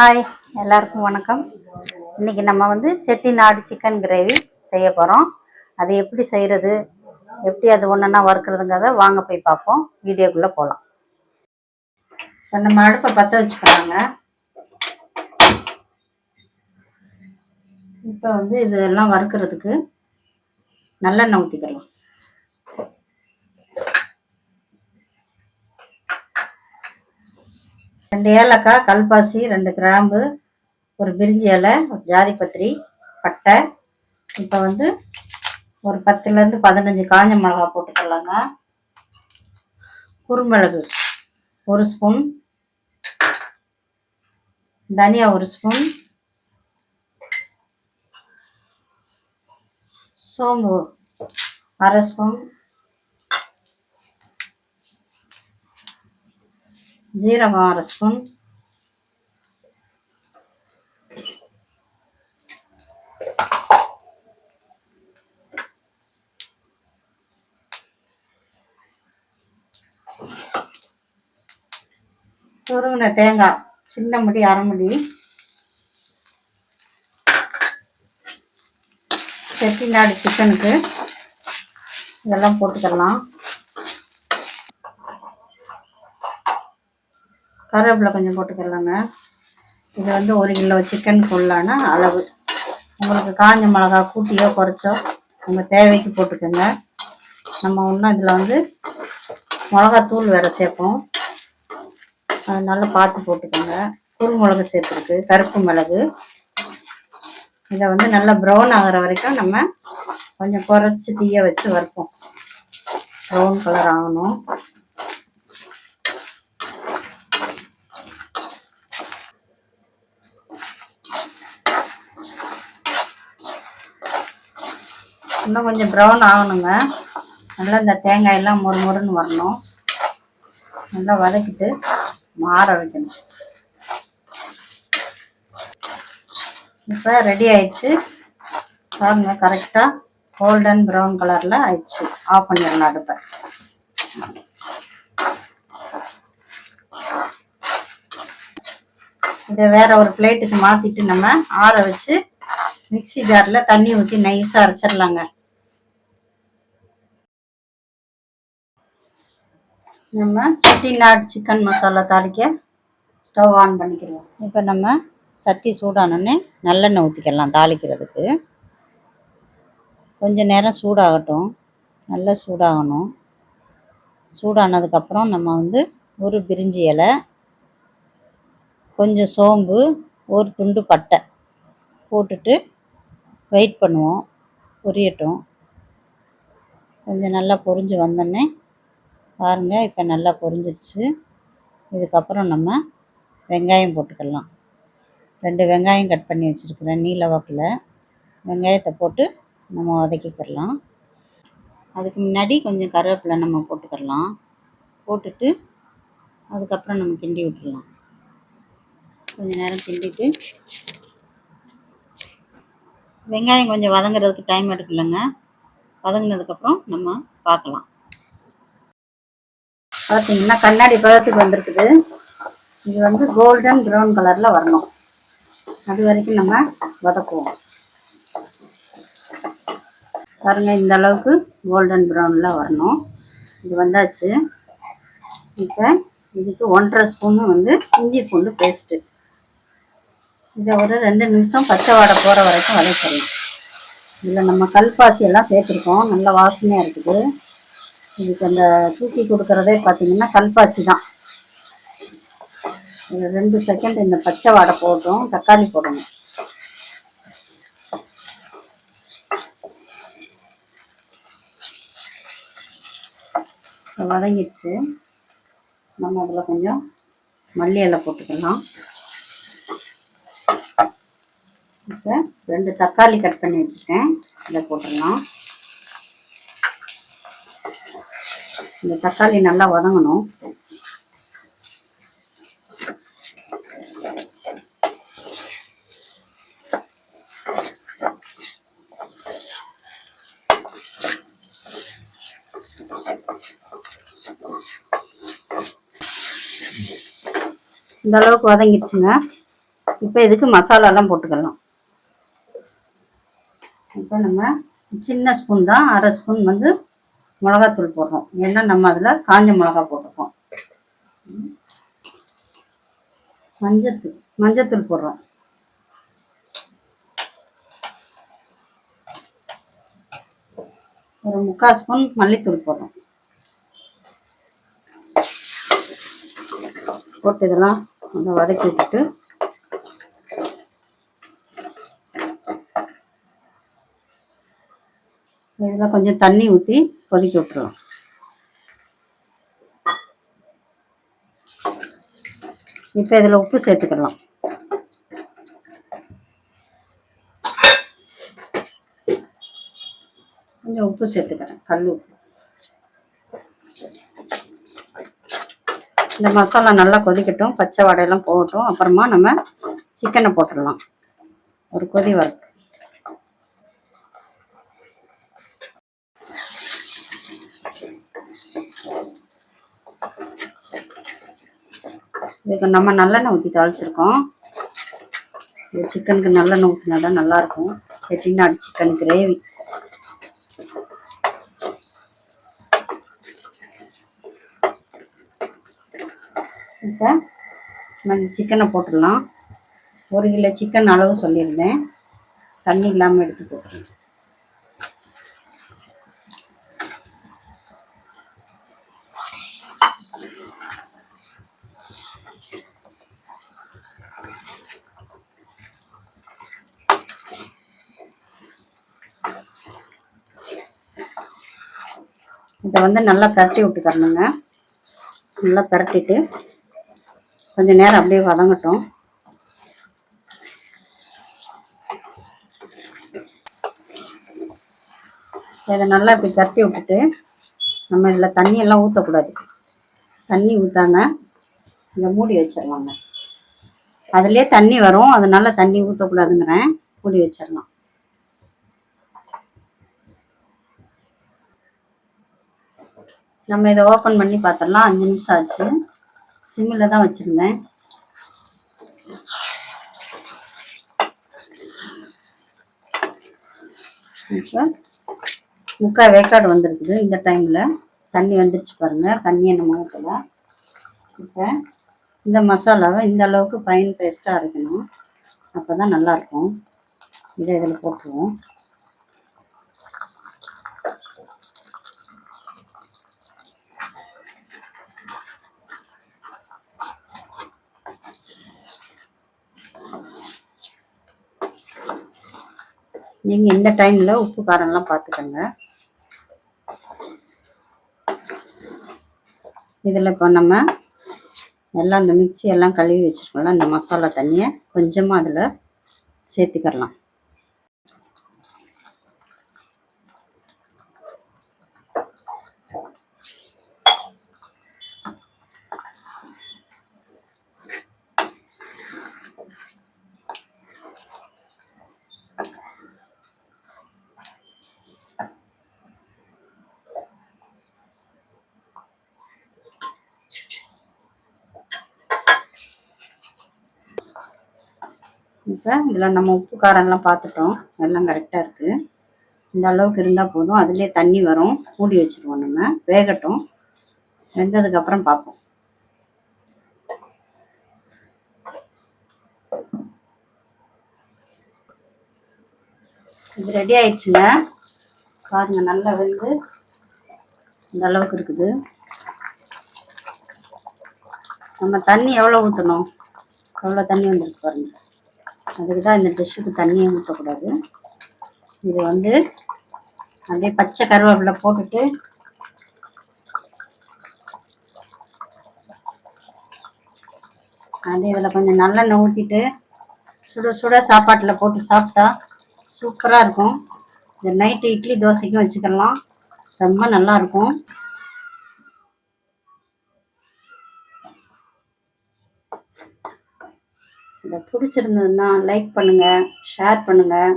Hi எல்லாருக்கும் வணக்கம். இன்னைக்கு நம்ம வந்து செட்டிநாடு சிக்கன் கிரேவி செய்ய போகிறோம் அது எப்படி செய்கிறது எப்படி அது ஒன்றா வறுக்கிறதுங்கிறத வாங்க போய் பார்ப்போம். வீடியோக்குள்ளே போகலாம் இப்போ நம்ம அடுப்பை பற்ற வச்சுக்கலாங்க. இப்போ வந்து இதெல்லாம் வறுக்கிறதுக்கு நல்லெண்ணெய் ஊற்றிக்கலாம் ரெண்டு ஏலக்காய் கல்பாசி ரெண்டு கிராம்பு ஒரு பிரிஞ்சி இலை ஒரு ஜாதிபத்திரி பட்டை. இப்போ வந்து ஒரு பத்துலேருந்து பதினஞ்சு காஞ்ச மிளகா போட்டுக்கலாங்க. குறுமிளகு ஒரு ஸ்பூன். தனியா ஒரு ஸ்பூன். சோம்பு அரை ஸ்பூன். ஜீரகம் அரை ஸ்பூன். துருவின தேங்காய் சின்ன முடி அரை முடி. செட்டிநாடு சிக்கனுக்கு இதெல்லாம் போட்டுக்கலாம். கருவேப்பிலை கொஞ்சம் போட்டுக்கலாங்க. இது வந்து ஒரு கிலோ சிக்கன் ஃபுல்லான அளவு. உங்களுக்கு காஞ்ச மிளகா கூட்டியோ குறைச்சோ உங்கள் தேவைக்கு போட்டுக்கோங்க. நம்ம இன்னும் இதில் வந்து மிளகாத்தூள் வேறு சேர்ப்போம். அதனால பார்த்து போட்டுக்கோங்க. குறுமிளகு சேர்த்துருக்கு கருப்பு மிளகு. இதை வந்து நல்லா ப்ரௌன் ஆகிற வரைக்கும் நம்ம கொஞ்சம் குறைச்சி தீய வச்சு வறுப்போம். ப்ரௌன் கலர் ஆகணும். இன்னும் கொஞ்சம் ப்ரௌன் ஆகணுங்க. நல்லா இந்த தேங்காயெல்லாம் மொறு மொறுன்னு வரணும். நல்லா வதக்கிட்டு மாற வைக்கணும். இப்போ ரெடி ஆயிடுச்சு. பாருங்க கரெக்டாக கோல்டன் ப்ரௌன் கலரில் ஆயிடுச்சு. ஆஃப் பண்ணிடணும் அடுப்பை. இதை வேற ஒரு பிளேட்டுக்கு மாற்றிட்டு நம்ம ஆற வச்சு மிக்ஸி ஜாரில் தண்ணி ஊற்றி நைஸாக அரைச்சிடலாங்க. நம்ம செட்டிநாடு சிக்கன் மசாலா தாளிக்க ஸ்டவ் ஆன் பண்ணிக்கிறோம் இப்போ நம்ம சட்டி சூடானோடனே நல்லெண்ணெய் ஊற்றிக்கலாம் தாளிக்கிறதுக்கு. கொஞ்சம் நேரம் சூடாகட்டும். நல்லா சூடாகணும். சூடானதுக்கப்புறம் நம்ம வந்து ஒரு பிரிஞ்சி இலை கொஞ்சம் சோம்பு ஒரு துண்டு பட்டை போட்டுட்டு வெயிட் பண்ணுவோம். பொரியட்டும். கொஞ்சம் நல்லா பொரிஞ்சு வந்தோடனே பாருங்கள் இப்போ நல்லா பொரிஞ்சிருச்சு. இதுக்கப்புறம் நம்ம வெங்காயம் போட்டுக்கலாம். ரெண்டு வெங்காயம் கட் பண்ணி வச்சுருக்குறேன் நீல வாக்கில். வெங்காயத்தை போட்டு நம்ம வதக்கிக்கிறலாம் அதுக்கு முன்னாடி கொஞ்சம் கருவேப்பிலை நம்ம போட்டுக்கிடலாம் போட்டுட்டு அதுக்கப்புறம் நம்ம கிண்டி விட்டுடலாம். கொஞ்ச நேரம் கிண்டிட்டு. வெங்காயம் கொஞ்சம் வதங்குறதுக்கு டைம் எடுக்கலைங்க. வதங்கினதுக்கப்புறம் நம்ம பார்க்கலாம். பார்த்தீங்கன்னா கண்ணாடி பழத்துக்கு வந்திருக்குது. இது வந்து கோல்டன் ப்ரௌன் கலரில் வரணும். அது வரைக்கும் நம்ம வதக்குவோம். பாருங்கள் இந்த அளவுக்கு கோல்டன் ப்ரௌனில் வரணும். இது வந்தாச்சு. இப்போ இதுக்கு ஒன்றரை ஸ்பூனு வந்து இஞ்சி பூண்டு பேஸ்ட்டு இதை ஒரு ரெண்டு நிமிஷம் பச்சை வாடை போகிற வரைக்கும் வதக்கிடலாம் இதில் நம்ம கல்பாசி எல்லாம் சேர்த்துருக்கோம். நல்ல வாசனையாக இருக்குது. இதுக்கு அந்த தூக்கி கொடுக்குறதே பார்த்தீங்கன்னா கல்பாசி தான். ஒரு ரெண்டு செகண்ட் இந்த பச்சை வாடை போட்டோம் தக்காளி போடணும். வதங்கிடுச்சு. நம்ம அதில் கொஞ்சம் மல்லி இலை போட்டுக்கலாம். இப்போ ரெண்டு தக்காளி கட் பண்ணி வச்சுருக்கேன். இதை போட்டுடலாம். இந்த தக்காளி நல்லா வதங்கணும். இந்த அளவுக்கு வதங்கிடுச்சுங்க. இப்போ இதுக்கு மசாலாலாம் போட்டுக்கலாம். இப்போ நம்ம சின்ன ஸ்பூன் தான் அரை ஸ்பூன் வந்து மிளகாத்தூள் போடுறோம். ஏன்னா நம்ம அதில் காஞ்ச மிளகா போட்டிருக்கோம். மஞ்சத்தூள் மஞ்சத்தூள் போடுறோம். ஒரு முக்கால் ஸ்பூன் மல்லித்தூள் போடுறோம். போட்டு இதெல்லாம் கொஞ்சம் வதக்கி விட்டுட்டு இதில் கொஞ்சம் தண்ணி ஊற்றி கொதிக்க விட்டுருவோம். இப்போ இதில் உப்பு சேர்த்துக்கலாம். கொஞ்சம் உப்பு சேர்த்துக்கிறேன் கல் உப்பு. இந்த மசாலா நல்லா கொதிக்கட்டும் பச்சை வடையெல்லாம் போகட்டும் அப்புறமா நம்ம சிக்கனை போட்டுடலாம். ஒரு கொதி வரும் இதுக்கு நம்ம நல்லெண்ணெய் ஊற்றி தாளிச்சிருக்கோம். இந்த சிக்கனுக்கு நல்லெண்ணெய் ஊற்றினா தான் நல்லாயிருக்கும் செட்டிநாடு சிக்கன் கிரேவி இப்போ நம்ம இந்த சிக்கனை போட்டுடலாம். ஒரு கிலோ சிக்கன் அளவு சொல்லியிருந்தேன். தண்ணி இல்லாமல் எடுத்து போட்டுருங்க இதை வந்து நல்லா பரட்டி விட்டுக்கறணுங்க நல்லா பரட்டிட்டு கொஞ்சம் நேரம் அப்படியே வதங்கட்டும். இதை நல்லா இப்படி திரட்டி விட்டுட்டு நம்ம இதில் தண்ணியெல்லாம் ஊற்றக்கூடாது தண்ணி ஊற்றாம இதை மூடி வச்சிடலாங்க. அதுலேயே தண்ணி வரும். அதனால தண்ணி ஊற்றக்கூடாதுங்கிறேன் மூடி வச்சிடலாம். நம்ம இதை ஓப்பன் பண்ணி பார்த்துடலாம் அஞ்சு நிமிஷம் ஆச்சு. சிம்மில் தான் வச்சுருந்தேன். இப்போ முக்கால் வேக்காடு வந்திருக்குது. இந்த டைமில் தண்ணி வந்துருச்சு பாருங்கள் தண்ணியை நம்ம ஊற்றல இப்போ இந்த மசாலாவை இந்த அளவுக்கு ஃபைன் பேஸ்ட்டாக அரைக்கணும். அப்போ தான் நல்லாயிருக்கும் இதை இதில் போட்டுருவோம். நீங்கள் இந்த டைமில் உப்பு காரம்லாம் பார்த்துக்கோங்க இதில் இப்போ நம்ம எல்லாம் இந்த மிக்சி எல்லாம் கழுவி வச்சுருக்கோம்ல அந்த மசாலா தண்ணியை கொஞ்சமாக அதில் சேர்த்துக்கிடலாம் இப்போ இதில் நம்ம உப்பு காரம்லாம் பார்த்துட்டோம் எல்லாம் கரெக்டாக இருக்குது இந்த அளவுக்கு இருந்தால் போதும். அதுலேயே தண்ணி வரும். மூடி வச்சுருவோம் நம்ம. வேகட்டும். வெந்ததுக்கப்புறம் பார்ப்போம். இது ரெடி ஆயிடுச்சுங்க. பாருங்க நல்லா வெந்து இந்த அளவுக்கு இருக்குது. நம்ம தண்ணி எவ்வளோ ஊற்றணும் எவ்வளோ தண்ணி வந்துருக்கு பாருங்கள் அதுக்கு தான் இந்த டிஷ்ஷுக்கு தண்ணியை ஊற்றக்கூடாது இது வந்து அப்படியே பச்சை கருவேப்பிலை போட்டுட்டு அப்படியே இதில் கொஞ்சம் நல்லெண்ணெய் ஊற்றிட்டு சுட சுட சாப்பாட்டில் போட்டு சாப்பிட்டா சூப்பராக இருக்கும். இந்த நைட்டு இட்லி தோசைக்கும் வச்சுக்கலாம். ரொம்ப நல்லாயிருக்கும் இந்த இதை பிடிச்சிருந்ததுன்னா லைக் பண்ணுங்கள் ஷேர் பண்ணுங்கள்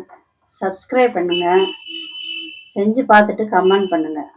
சப்ஸ்கிரைப் பண்ணுங்கள் செஞ்சு பார்த்துட்டு கமெண்ட் பண்ணுங்கள்